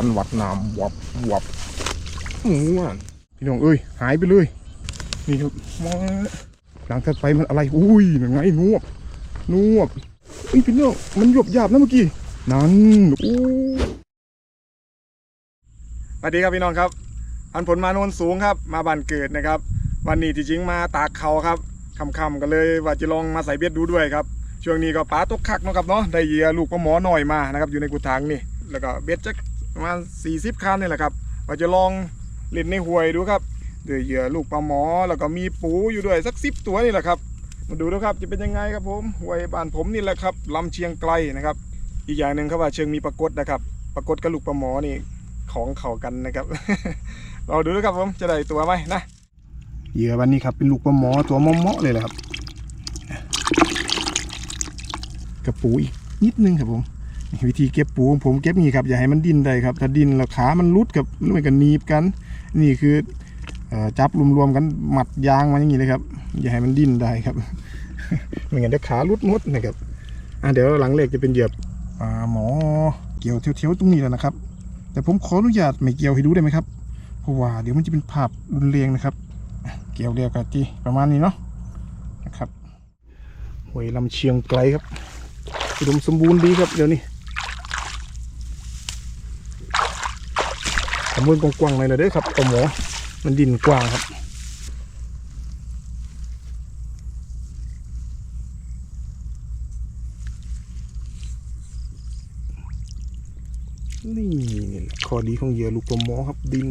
คันวัดน้ำวับวับโอ้โหพี่น้องเอ้ยหายไปเลย นี่ครับมาหลังถัดไปมันอะไร อุ้ยยังไงนวบนวบเอ้ยพี่น้องมันหยบหยาบนะเมื่อกี้ นั่นโอ้สวัสดีครับพี่น้องครับ อันผลมาโนนสูงครับ มาบ้านเกิดนะครับ วันนี้จริงมาตากเขาครับค่ำๆกันเลยว่าจะลองมาใส่เบ็ดดูด้วยครับช่วงนี้ก็ปลาตกคักเนาะครับเนาะได้เหยื่อลูกปลาหมอหน่อยมานะครับอยู่ในกุฏังนี่แล้วก็เบ็ดจัก ประมาณ40คันนี่แหละครับว่าจะลองเล่นในห้วยดูครับเด้วยเหยื่อลูกปลาหมอ แล้วก็มีปูอยู่ด้วยสักสิบตัวนี่แหละครับ มาดูนะครับจะเป็นยังไงครับผมห้วยบ้านผมนี่แหละครับลำเชียงไกลนะครับ อีกอย่างหนึ่งครับว่าเชิงมีปรากฏนะครับปรากฏกับลูกปลาหมอนี่ของเขากันนะครับเราดูนะครับผมจะได้ตัวไหมนะเหยื่อวันนี้ครับเป็นลูกปลาหมอตัวมอมๆเลยแหละครับกระปูอีกนิดนึงครับผม วิธีเก็บปูของผมเก็บนี่ครับอย่าให้มันดิ้นได้ครับ ถ้าดิ้นแล้วขามันรุดกับมันก็หนีบกัน นี่คืออจับรวมๆกันหมัดยางมาอย่างนี้เลยครับ อย่าให้มันดิ้นได้ครับไม่งั้นเดี๋ยวขารุดมดนะครับอะเดี๋ยวหลังเหล็กจะเป็นเหยียบหมอเกี่ยวเทียวๆตรงนี้แล้วนะครับ แต่ผมขออนุญาตไม่เกี่ยวให้ดูได้ไหมครับเพราะว่าเดี๋ยวมันจะเป็นภาพรุนแรงนะครับ เกี่ยวเรียวกับจีประมาณนี้เนาะนะครับหวยลำเชียงไกลครับอุดมสมบูรณ์ดีครับเดี๋ยวนี้ ขมวนกว้างๆเลยเลยเด้อครับปลาหมอมันดินกว้างครับนี่นี่ข้อดีของเหยื่อลูกปลาหมอครับดิน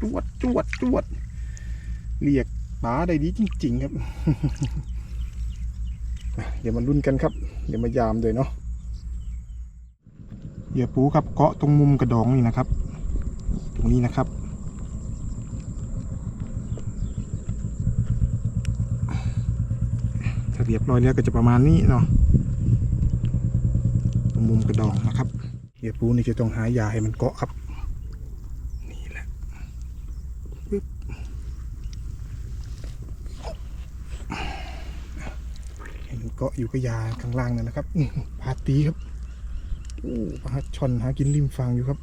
จวดจวดจวดเรียกปลาได้ดีจริง ๆ ครับ เดี๋ยวมันรุ่นกันครับ เดี๋ยวมายามเลยเนาะเหยื่อปูครับเกาะตรงมุมกระดองนี่นะครับ ตรงนี้นะครับ ถ้าเรียบร้อยแล้วก็จะประมาณนี้เนาะตรงมุมกระดองนะครับเหยื่อปูนี่จะต้องหายาให้มันเกาะครับนี่แหละปึ๊บเห็นเกาะอยู่กับยาข้างล่างนั่นนะครับปลาตีครับอู้ปลาช่อนหากินริมฝั่งอยู่ครับ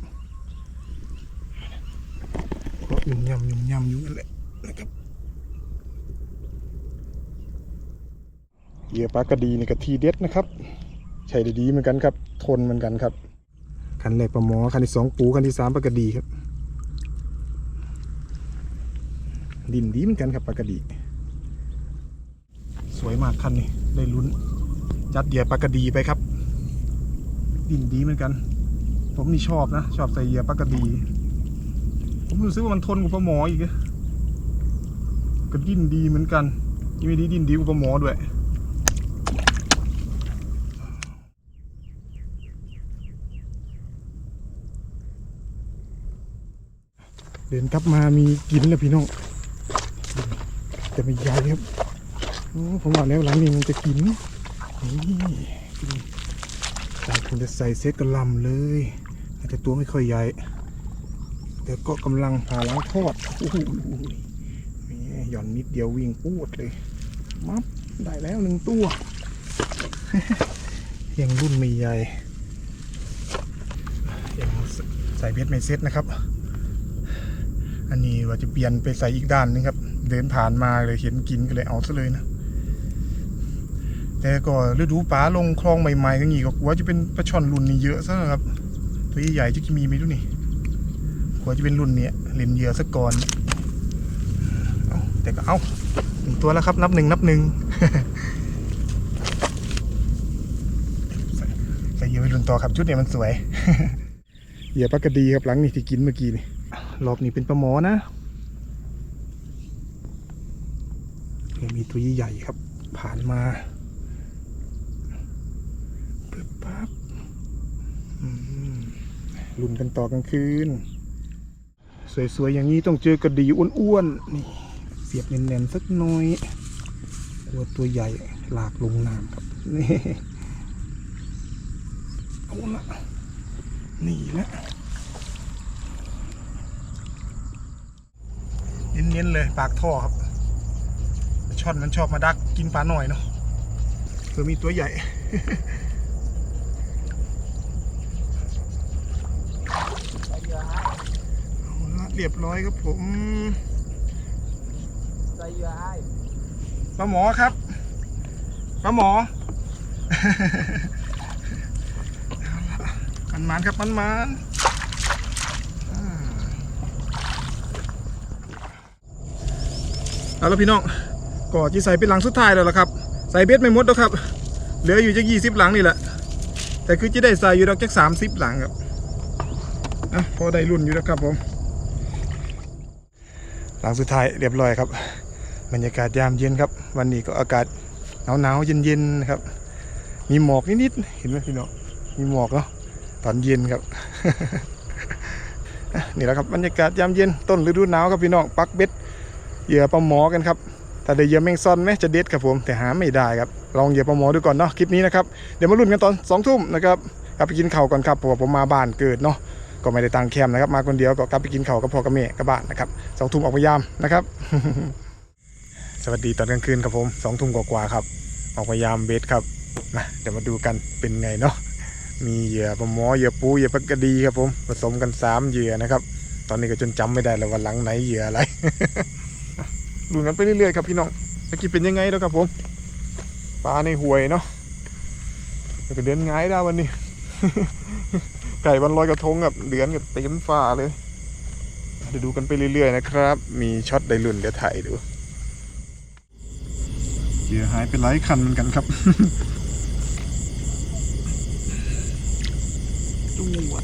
ยุ่มยำยุ่มยำอยู่นั่นแหละนะครับเหยื่อปลากระดีนี่ก็ทีเด็ดนะครับใช้ได้ดีเหมือนกันครับ ทนเหมือนกันครับคันแรกปลาหมอคันที่สองปูคันที่สามปลากระดีครับ ดินดีเหมือนกันครับปลากระดี สวยมากคันนี้ได้ลุ้นจัดเหยื่อปลากระดีไปครับ ดินดีเหมือนกัน ผมนี่ชอบนะ ชอบใส่เหยื่อปลากระดี ผมรู้สึกว่ามันทนกว่าปลาหมออีกก็ดิ้นดีเหมือนกันยังไม่ดีดิ้นดีกว่าปลาหมอด้วยเดินกลับมามีกินแล้วพี่น้องแต่ไม่ใหญ่ครับผมบอกแล้วหลังนี้มันจะกินนี่นใส่คงจะใส่เซตกระลำเลยแต่ตัวไม่ค่อยใหญ่ แต่ก็กำลังหาล้างทอดโอ้โหนี่หย่อนนิดเดียววิ่งปูดเลย มับได้แล้วหนึ่งตัว ยังรุ่นไม่ใหญ่ยังใส่เบ็ดไม่เซ็ตนะครับ อันนี้ว่าจะเปลี่ยนไปใส่อีกด้านนึงครับ เดินผ่านมาเลยเห็นกินก็เลยเอาซะเลยนะ แต่ก็ฤดูปลาลงคลองใหม่ๆก็งี้ก็กลัวจะเป็นปลาช่อนรุ่นนี้เยอะซะนะครับ ตัวใหญ่ๆจะมีไหมดูนี่ กลัวจะเป็นรุ่นเนี้ยเล่นเหยื่อซะก่อนเอาแต่ก็เอาหนึ่งตัวแล้วครับนับหนึ่งนับหนึ่งใส่เหยื่อไปรุ่นต่อครับชุดเนี้ยมันสวยเหยื่อปลากระดีครับหลังนี่ที่กินเมื่อกี้นี่รอบนี้เป็นปลาหมอนะยังมีตัวใหญ่ครับ ผ่านมาปึ๊บปั๊บลุ้นกันต่อกลางคืน สวยๆอย่างนี้ต้องเจอกระดีอ้วนๆนี่เสียบเน่นๆสักหน่อยกลัวตัวใหญ่หลากลงน้ำครับนี่เอาละนี่ละเน้นๆเลยปากท่อครับช่อนมันชอบมาดักกินปลาหน่อยเนาะเผื่อมีตัวใหญ่ อย่าหา เรียบร้อยครับผมใส่ยาไอ้ปลาหมอครับปลาหมอมันมันๆครับมันมันๆอ่าเอาละพี่น้องก็จีใส่เป็นหลังสุดท้ายแล้วล่ะครับ ใส่เบ็ดไม่หมดแล้วครับ เหลืออยู่จักยี่สิบหลังนี่แหละ แต่คือจะได้ใส่อยู่ดอกจักสามสิบหลังครับอะพอได้รุ่นอยู่แล้วครับผม หลังสุดท้ายเรียบร้อยครับ บรรยากาศยามเย็นครับ วันนี้ก็อากาศหนาวๆเย็นๆนะครับ มีหมอกนิดๆเห็นไหมพี่น้องมีหมอกเนาะตอนเย็นครับนี่แหละครับบรรยากาศยามเย็นต้นฤดูหนาวครับพี่น้องปักเบ็ดเหยื่อปลาหมอกันครับถ้าได้เหยื่อแมงซอนไหมจะเด็ดครับผมแต่หาไม่ได้ครับลองเหยื่อปลาหมอดูก่อนเนาะคลิปนี้นะครับเดี๋ยวมาลุ้นกันตอนสองทุ่มนะครับกลับไปกินข้าวก่อนครับเพราะว่าผมมาบ้านเกิดเนาะ ก็ไม่ได้ตังแคมป์นะครับ มาคนเดียวก็กลับไปกินข้าวกับพ่อกับแม่กับบ้านนะครับสองทุ่มออกพยายามนะครับ สวัสดีตอนกลางคืนครับผมสองทุ่มกว่าๆครับ ออกพยายามเบสครับนะเดี๋ยวมาดูกันเป็นไงเนาะมีเหยื่อปลาหมอเหยื่อปูเหยื่อปลากระดีครับผมผสมกันสามเหยื่อนะครับ ตอนนี้ก็จนจำไม่ได้แล้วว่าหลังไหนเหยื่ออะไรดูกันไปเรื่อยๆครับพี่น้องเมื่อกี้เป็นยังไงแล้วครับผมปลาในห่วยเนาะแล้วก็เดือนง่ายได้วันนี้ ไก่วันลอยกระทงกับเดือนกับเต็มฟ้าเลยเดี๋ยวดูกันไปเรื่อยๆนะครับ มีช็อตได้ลุ่นเดี๋ยวถ่ายดูเหยื่อหายไปหลายคันเหมือนกันครับจวด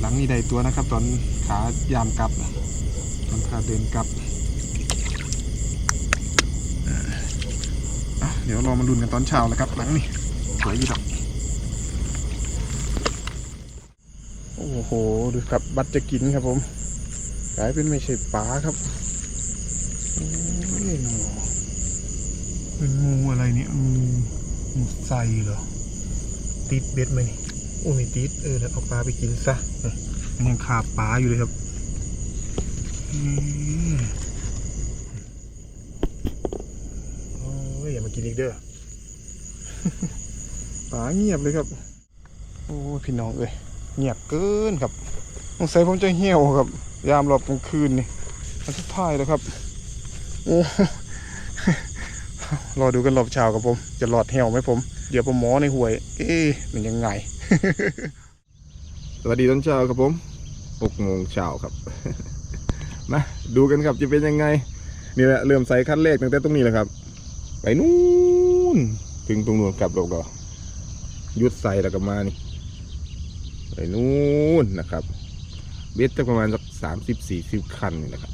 หลังนี้ได้ตัวนะครับ ตอนขายามกลับตอนขาเดินกลับเดี๋ยวรอมาลุ้นกันตอนเช้าแล้วครับ หลังนี้สวยดีครับ โอ้โห ดูครับ บัตรจะกินครับผม กลายเป็นไม่ใช่ปลาครับโอ้ยหนอเป็นงูอะไรเนี่ยงูงูไซเหรอ ติดเบ็ดไหมนี่โอ้ไม่ติด เออแล้วเอาปลาไปกินซะเนี่ยมันยังขาบปลาอยู่เลยครับอืมโอ้ยอย่ามากินอีกเด้อปลาเงียบเลยครับ โอ้ยพี่น้องเอ้ย เงียบเกินครับสงสัยผมจะเหี่ยวครับ ยามรอบกลางคืนนี่มันสุดท้ายแล้วครับโอ้รอดูกันรอบเช้ากับผม จะหลอดเหี่ยวไหมผม เดี๋ยวผมหมอในห่วย เอ๊ะมันยังไง สวัสดีตอนเช้าครับผมหกโมงเช้าครับ มาดูกันครับจะเป็นยังไง นี่แหละเริ่มใส่ขั้นเลขตั้งแต่ตรงนี้แหละครับ ไปนู่นถึงตรงนู้นกลับเราก็หยุดใส่แล้วก็มานี่ ไปนู่นนะครับเบ็ดจะประมาณสักสามสิบสี่สิบคันนี่นะครับ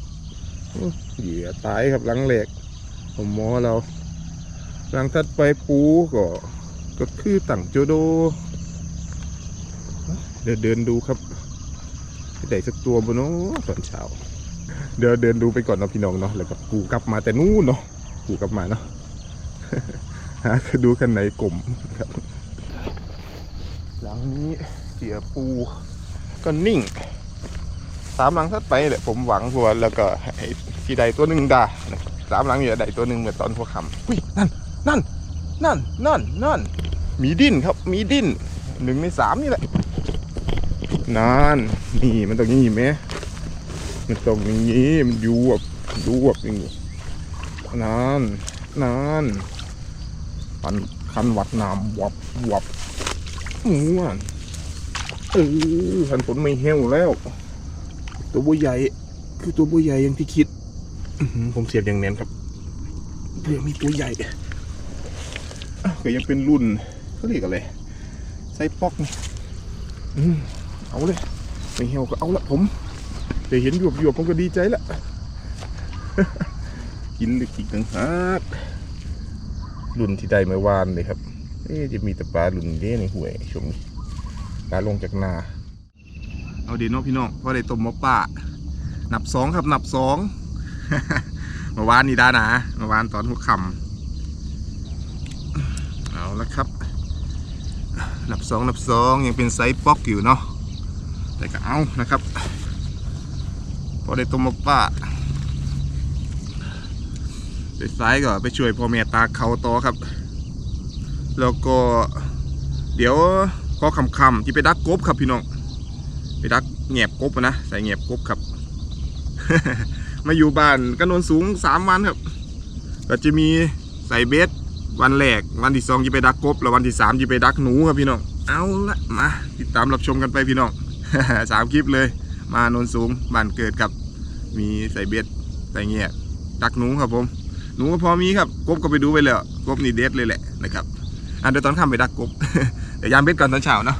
เหยื่อตายครับหลังเหล็กผมมอเราหลังทัดไปปูก็ก็คือตั้งโจโด เดี๋ยวเดินดูครับได้สักตัวบนเนาะตอนเช้า เดี๋ยวเดินดูไปก่อนเนาะพี่น้องเนาะแล้วก็กูกลับมาแต่นู่นเนาะกูกลับมาเนาะหาดูคันไหนกลมครับ หลังนี้ เสียปูก็นิ่ง สามหลังทัดไปแหละผมหวังหัวาแล้วก็ให้ที่ใดตัวหนึ่งได้นะครับสามหลังอยู่ใดตัวหนึ่งเหมือนตอนหัวค่ำอุ้ยนั่นนั่นนั่นนั่นนั่นมีดิ้นครับมีดิ้นหนึ่งในสามนี่แหละนั่นนี่มันต้องอย่างนี้ไหมมันต้องอย่างนี้มันยวบยวบอย่างนี้นั่นนั่นคันคันวัดน้ำวับวับม้วน เออคันฝนไม่เหี่ยวแล้ว ตัวบัวใหญ่ คือตัวบัวใหญ่อย่างที่คิดผมเสียบอย่างแน่นครับเพื่อมีตัวใหญ่ก็ยังเป็นรุ่นเขาเรียกอะไรไส้ป๊อกนี่เอาเลยไม่เหี่ยวก็เอาละผมได้เห็นหยวบหยวบผมก็ดีใจละกินหรือกินต่างหากรุ่นที่ได้เมื่อวานเลยครับเอ๊จะมีแต่ปลารุ่นเด้ในห่วยช่วงนี้ ปลาลงจากนา เอาดีเนาะพี่น้องพอได้ต้มมอป่านับสองครับนับสองเมื่อวานนี่ได้นะเมื่อวานตอนหัวค่ำเอาละครับ นับสองนับสองยังเป็นไซส์ป๊อกอยู่เนาะแต่ก็เอานะครับ พอได้ต้มมอป่าไปซ้ายก็ไปช่วยพ่อแม่ตาเขาต่อครับ แล้วก็เดี๋ยว พอคำๆที่ไปดักกบครับพี่น้อง ไปดักแงบกบนะใส่แงบกบครับ มาอยู่บ้านกระโนนสูงสามวันครับ ก็จะมีใส่เบสวันแรกวันที่สองจะไปดักกบ แล้ววันที่สามจะไปดักหนูครับพี่น้อง เอาละมา ติดตามรับชมกันไปพี่น้องสามคลิปเลย มาโนนสูงบ้านเกิดครับ มีใส่เบสใส่เงียบดักหนูครับผมหนูก็พอมีครับกบก็ไปดูไปแล้วกบนี่เด็ดเลยแหละนะครับอะเดี๋ยวตอนค่ำไปดักกบ เดี๋ยวยามเบสก่อนตอนเช้าเนาะ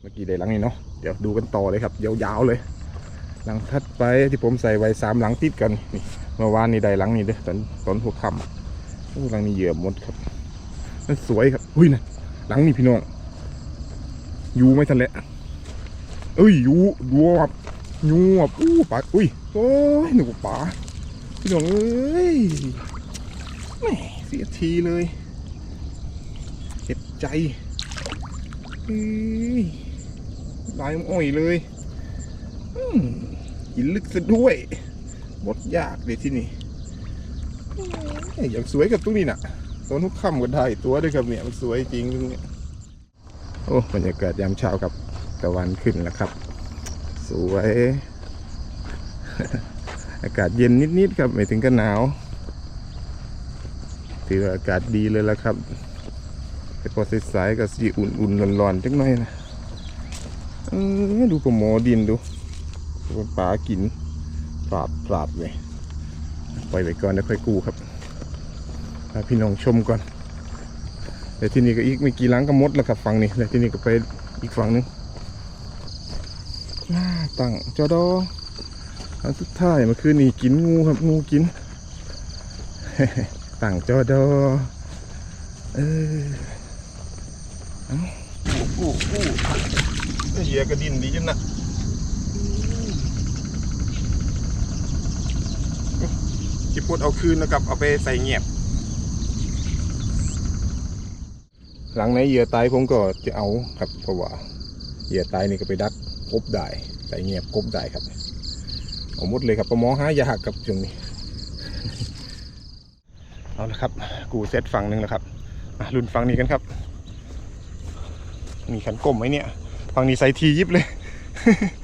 เมื่อกี้ได้หลังนี้เนาะเดี๋ยวดูกันต่อเลยครับยาวๆเลย หลังถัดไปที่ผมใส่ไว้สามหลังติดกันนี่เมื่อวานนี่ได้หลังนี้เด้อตอนตอนหัวค่ำโอ้หลังนี้เหยื่อหมดครับนั่นสวยครับอุ้ยนะหลังนี้พี่น้องอยูไม่ทันแหละเอ้ยอยูยูครับยูบอู้ปลาอุ้ยโอ้ยหนูปลาพี่น้องเอ้ยแหม่เสียทีเลย เจ็บใจลายอ่อยเลยอืมกินลึกซะด้วยหมดยากเลยที่นี่เอ้ยอย่างสวยกับตรงนี้น่ะตัวนุกค่ำก็ได้ตัวด้วยครับเนี่ยมันสวยจริงตรงนี้โอ้บรรยากาศยามเช้ากับตะวันขึ้นแล้วครับ สวย อากาศเย็นนิดๆครับไม่ถึงกับหนาวถือว่อากาศดีเลยละครับ พอสายๆก็สีอุ่นๆร้อนๆจังหน่อยนะเออดูปลาหมอดินดูตัวปลากินปราบปราบเลยปล่อยไว้ก่อนแล้วค่อยกู้ครับพาพี่น้องชมก่อนเดี๋ยวที่นี่ก็อีกไม่กี่หลังก็มดแล้วครับฝั่งนี้แล้วที่นี่ก็ไปอีกฝั่งหนึงอ่าตั้งจอดออันสุดท้ายเมื่อคืนนี้กินงูครับงูกินตั้งจอดอเออ กู้กู้กู้เหยียกระดินดีจังนะที่พูดเอาคืนนะครับ เอาไปใส่เงียบ หลังไหนเหยื่อตายผมก็จะเอาครับเพราะว่าเหยื่อตายนี่ก็ไปดักกบได้ใส่เงียบกบได้ครับเอาหมดเลยครับประมอหายากกับช่วงนี้เอาละครับ กูเซตฝั่งหนึ่งแล้วครับรุ่นฝั่งนี้กันครับ มีขันกลมไหมเนี่ยฝั่งนี้ใส่ทียิบเลย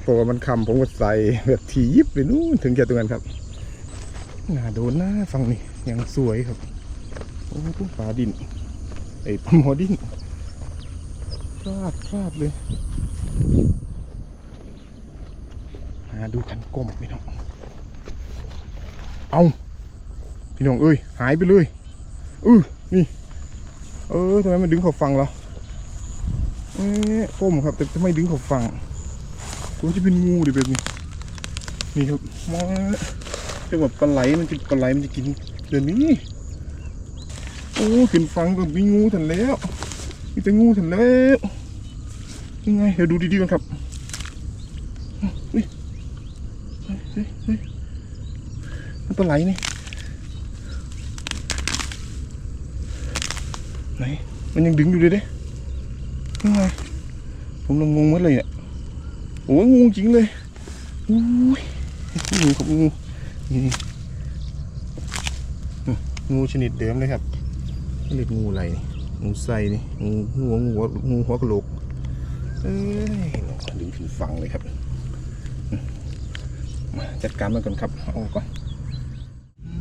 เพราะว่ามันคำผมก็ใส่แบบทียิบเลยนู้นถึงจะตรงนั้นครับน่าโดนหน้าฟังนี่ยังสวยครับโอ้พวกปลาดินไอ้ปลาหมอดินพลาดพลาดเลยหาดูขันกลมพี่น้องเอาพี่น้องเอ้ยหายไปเลยเออนี่เออทำไมมันดึงเขาฟังเรา เอ๊ะก้มครับ แต่ทำไมดึงเขาฟังตัวจะเป็นงูดิแบบนี้ นี่ครับมองจังหวะปลาไหลมันจะปลาไหลมันจะกินเดี๋ยวนี้ โอ้ขึ้นฟังแบบมีงูทันแล้วมีแต่งูทันแล้วยังไงเดี๋ยวดูดีๆกันครับเฮ้ยเฮ้ยเฮ้ยเฮ้ยมันปลาไหลนี่ไหนมันยังดึงอยู่เลยเด้ ยังไงผมลงงงหมดเลยอะโอ้ยงูจริงเลยโอ้ยงูครับงูนี่งูชนิดเดิมเลยครับเรียกงูอะไรนี่งูไส้นี่งูหัวงูหัวงูหัวกะโหลกเอ้ยดึงขึ้นฝั่งเลยครับมาจัดการมันก่อนครับเอาก่อนอื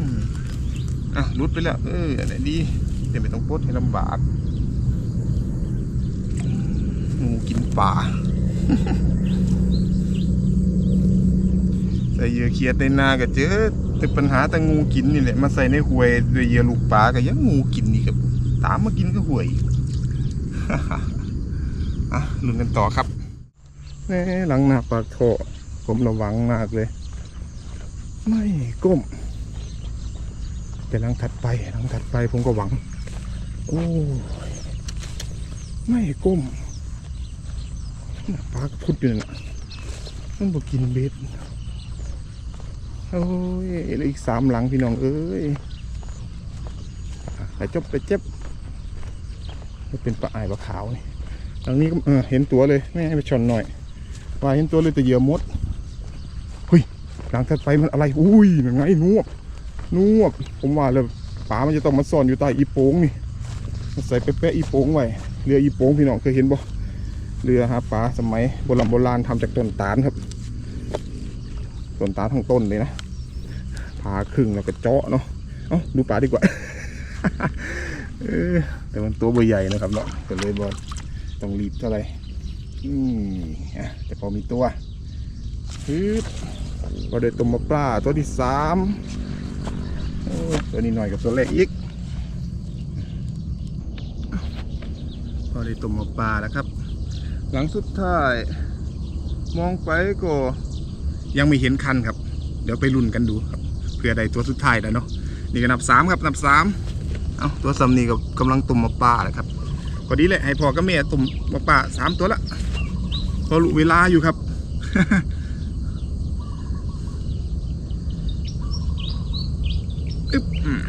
มอะรุดไปแล้วเอออะไรดีเดี๋ยวไม่ต้องปดให้ลำบาก งูกินป่าใส่เหยื่อเขียดในนาก็เจอแต่ปัญหาแต่งูกินนี่แหละมาใส่ในหวยด้วยเหยื่อลูกปลาก็ยังงูกินนี่ครับตามมากินก็หวยอะลุ้นกันต่อครับแหม่หลังหน้าปากท่อผมระวังมากเลย ไม่ก้ม แต่หลังถัดไปหลังถัดไปผมก็หวัง โอ้ยไม่ก้ม ปลากระพุดอยู่น่ะมันบอกกินเบ็ดโอ้ยเหลืออีกสามหลังพี่น้องเอ้ยไปจบไปเจ็บนี่เป็นปลาไอ้ปลาขาวนี่หลังนี้ก็เห็นตัวเลยไม่ให้ไปชนหน่อยว่าเห็นตัวเลยแต่เหยื่อมดเฮ้ยหลังถัดไปมันอะไรอุ้ยยังไงนวบนวบผมว่าเลยปลามันจะต้องมาซ่อนอยู่ใต้อีโป้งนี่ใส่เป๊ะๆอีโป้งไว้เรืออีโป้งพี่น้องเคยเห็นบ่ เรือหาปลาสมัยโบราณโบราณทำจากต้นตาลครับ ต้นตาลทั้งต้นเลยนะผ่าครึ่งแล้วก็เจาะเนาะเอ้าดูปลาดีกว่าแต่มันตัวใหญ่นะครับเนาะก็เลยบอลต้องรีบเท่าไหร่อืมอะแต่พอมีตัวฮึบก็ได้ตัวมาปลาตัวที่สามตัวนี้หน่อยกับตัวเล็กอีกพอได้ตัวมาปลาแล้วครับ หลังสุดท้าย มองไปก็ยังไม่เห็นคันครับ เดี๋ยวไปลุ้นกันดูครับเพื่อได้ตัวสุดท้ายแล้วเนาะนี่ก็นับสามครับนับสามเอาตัวซัมนี่ก็กำลังตุ่มมาปลาแหละครับพอดีเลยให้พ่อกับแม่ตุ่มมาปลาสามตัวละพอรู้เวลาอยู่ครับอึ๊บอืม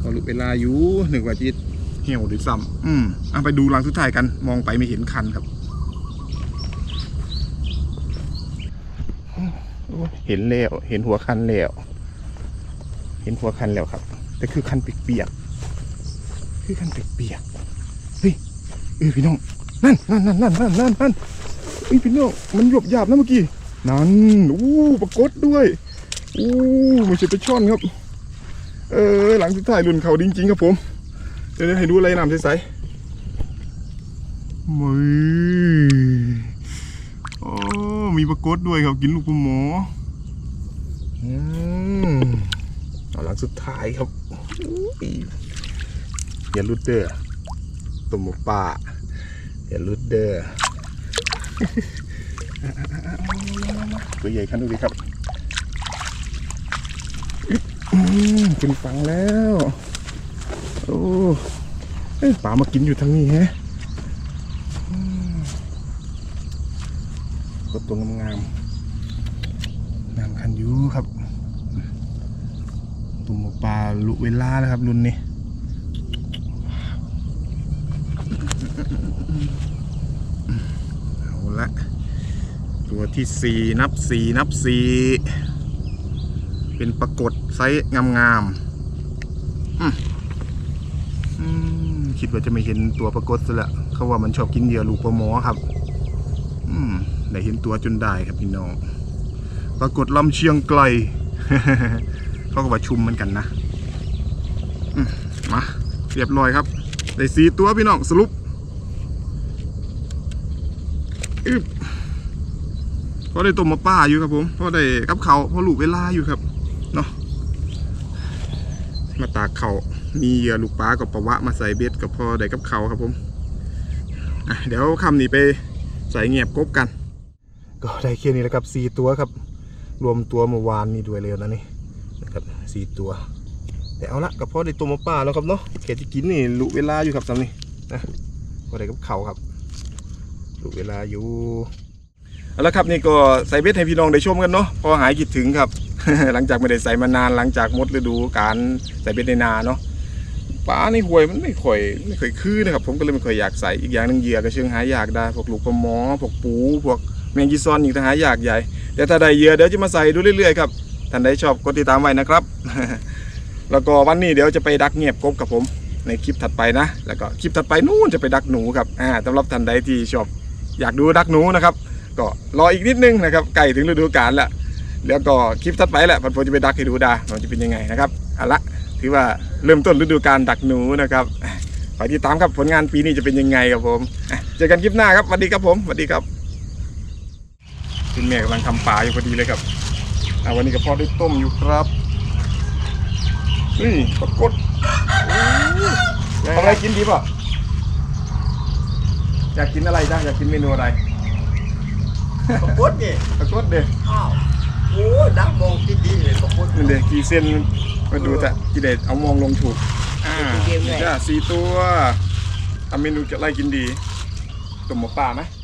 พอรู้เวลาอยู่หนึ่งว่าจี เหี่ยวหรือซ้ำอืมเอาไปดูหลังสุดท้ายกันมองไปไม่เห็นคันครับโอ้ยเห็นแล้วเห็นหัวคันแล้ว เห็นหัวคันแล้วครับ แต่คือคันเปียกๆคือคันเปียกๆเฮ้ยเอ้ยพี่น้องนั่นนั่นนั่นนั่นนั่นนั่นนั่นเฮ้ยพี่น้องมันหยบหยาบนะเมื่อกี้นั่นอู้ปรากฏด้วยอู้ไม่ใช่ไปลาช่อนครับ เออหลังสุดท้ายรุ่นเขาจริงๆครับผม เดี๋ยวให้ดูอะไรน้ำใสๆมือโอ้มีปรากฏด้วยครับกินลูกปลาหมออืมอาหลังสุดท้ายครับอุ๊ยอย่าลุดเด้อตุ่มหมูป่าอย่าลุดเด้อตัวใหญ่ขันดูดิครับอืมขึ้นฟังแล้ว โอ้ปลามากินอยู่ทางนี้แฮะก็ตัวงามๆน้ำคันยูครับตุ่มปลาลุเวลาแล้วครับรุ่นนี้เอาละตัวที่สี่นับสี่นับสี่เป็นปรากฏไซส์งามๆอื คิดว่าจะไม่เห็นตัวปรากฏซะและเขาว่ามันชอบกินเหยื่อลูกปลาหมอครับ อืมได้เห็นตัวจนได้ครับพี่น้องปรากฏลำเชียงไกลเขาก็ว่าชุมเหมือนกันนะมมาเรียบร้อยครับได้สีตัวพี่น้องสรุปอึบพอได้ต้มมาป้าอยู่ครับผมเพอได้กับเขาวพอลูกเวลาอยู่ครับเนาะมาตากเขาว มีเหยื่อลูกปลากับปลาวะมาใส่เบ็ดกับพอได้กับเขาครับผมเดี๋ยวคำนี้ไปใส่เงียบกบกัน ก็ได้แค่นี้แหละครับสี่ตัวครับ รวมตัวเมื่อวานนี่ด้วยเลยนะนี่นะครับสี่ตัว แต่เอาละก็พอได้ตัวมาป่าแล้วครับเนาะแค่ที่กินนี่ลุเวลาอยู่ครับสำนี่นะพอได้กับเขาครับลุเวลาอยู่เอาละครับนี่ก็ใส่เบ็ดให้พี่น้องได้ชมกันเนาะพอหายคิดถึงครับ หลังจากไม่ได้ใส่มานานหลังจากหมดฤดูการใส่เบ็ดในนาเนาะ ปลาในห้วยมันไม่ค่อยไม่ค่อยคือนะครับ ผมก็เลยไม่ค่อยอยากใส่อีกอย่างหนึงเหยื่อก็เชิงหายากได้พวกลูกปลาหมอพวกปูพวกแมงกีซอนอีกต่างหายากใหญ่แต่ถ้าได้เหยื่อเดี๋ยวจะมาใส่ดูเรื่อยๆครับท่านใดชอบกดติดตามไว้นะครับ แล้วก็วันนี้เดี๋ยวจะไปดักเงียบกบกับผมในคลิปถัดไปนะ แล้วก็คลิปถัดไปนู่นจะไปดักหนูครับอ่าสำหรับท่านใดที่ชอบอยากดูดักหนูนะครับก็รออีกนิดนึงนะครับใกล้ถึงฤดูกาลแล้วแล้วก็คลิปถัดไปแหละผมจะไปดักให้ดูดามันจะเป็นยังไงนะครับเอาละ ถือว่าเริ่มต้นฤดูการดักหนูนะครับขอติดตามครับผลงานปีนี้จะเป็นยังไงครับผมอะเจอกันคลิปหน้าครับสวัสดีครับผมสวัสดีครับคุณแม่กำลังทำปลาอยู่พอดีเลยครับอะวันนี้กับพ่อได้ต้มอยู่ครับนี่ปรากฏทำอะไรกินดีป่ะอยากกินอะไรจ้าอยากกินเมนูอะไรปรากฏนี่ปรากฏเด็กอ้าว โอ้ดักมองที่ดีเลยปรากฏมันเด็กกี่เส้นมาดูจะกี่เด็ดเอามองลงถูก อ่าเกมเลยจ้าสี่ตัวทำเมนูจะอะไรกินดีต้มหมูป่าไหมเ